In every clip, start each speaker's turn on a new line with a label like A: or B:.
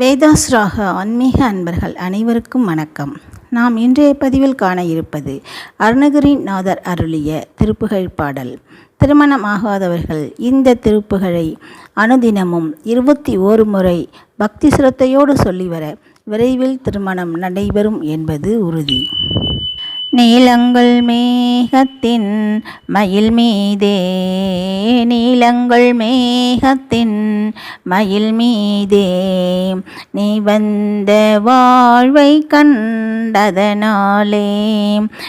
A: வேதாஸ்ராக ஆன்மீக அன்பர்கள் அனைவருக்கும் வணக்கம். நாம் இன்றைய பதிவில் காண இருப்பது அருணகிரி நாதர் அருளிய திருப்புகழ் பாடல். திருமணமாகாதவர்கள் இந்த திருப்புகழை அனுதினமும் இருபத்தி ஓரு முறை பக்தி சிரத்தையோடு சொல்லி வர விரைவில் திருமணம் நடைபெறும் என்பது உறுதி. நீலங்கள் மேகத்தின் மயில் மீதே. நீலங்கள் மேகத்தின் மயில் மீதே. நீ வந்த வாழ்வை கண்டதனாலே.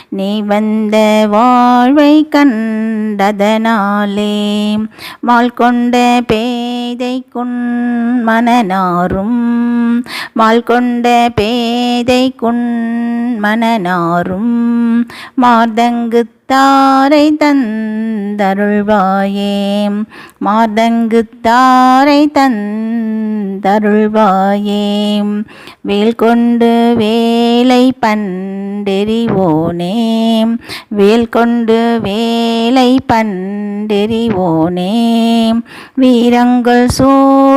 A: நீ வந்த வாழ்வை கண்டதனாலே. மால் கொண்ட பேதைக்குன் மனநாரும் மால் கொண்ட பேதைக்குன் மனநாரும் மார்தங்கு தாரை தந்தருள்வாயே. மார்தங்கு தாரை தந்தருள்வாயே. வேல் கொண்டு வே பண்டெறிவோனே வேல் கொண்டு வேலை பண்டெறிவோனே வீரங்கள் சூ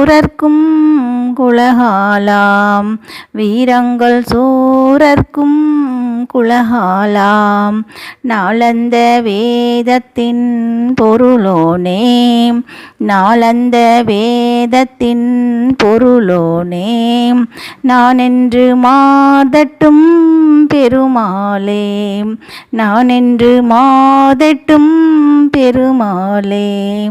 A: சூரர்க்கும் குலகாலாம். வீரங்கள் சூரர்க்கும் குலகாலாம். நாளந்த வேதத்தின் பொருளோனே. நாளந்த வேதத்தின் பொருளோனே. நான் என்று மாதட்டும் பெருமாளே. நான் என்று மாதட்டும் பெருமாளே.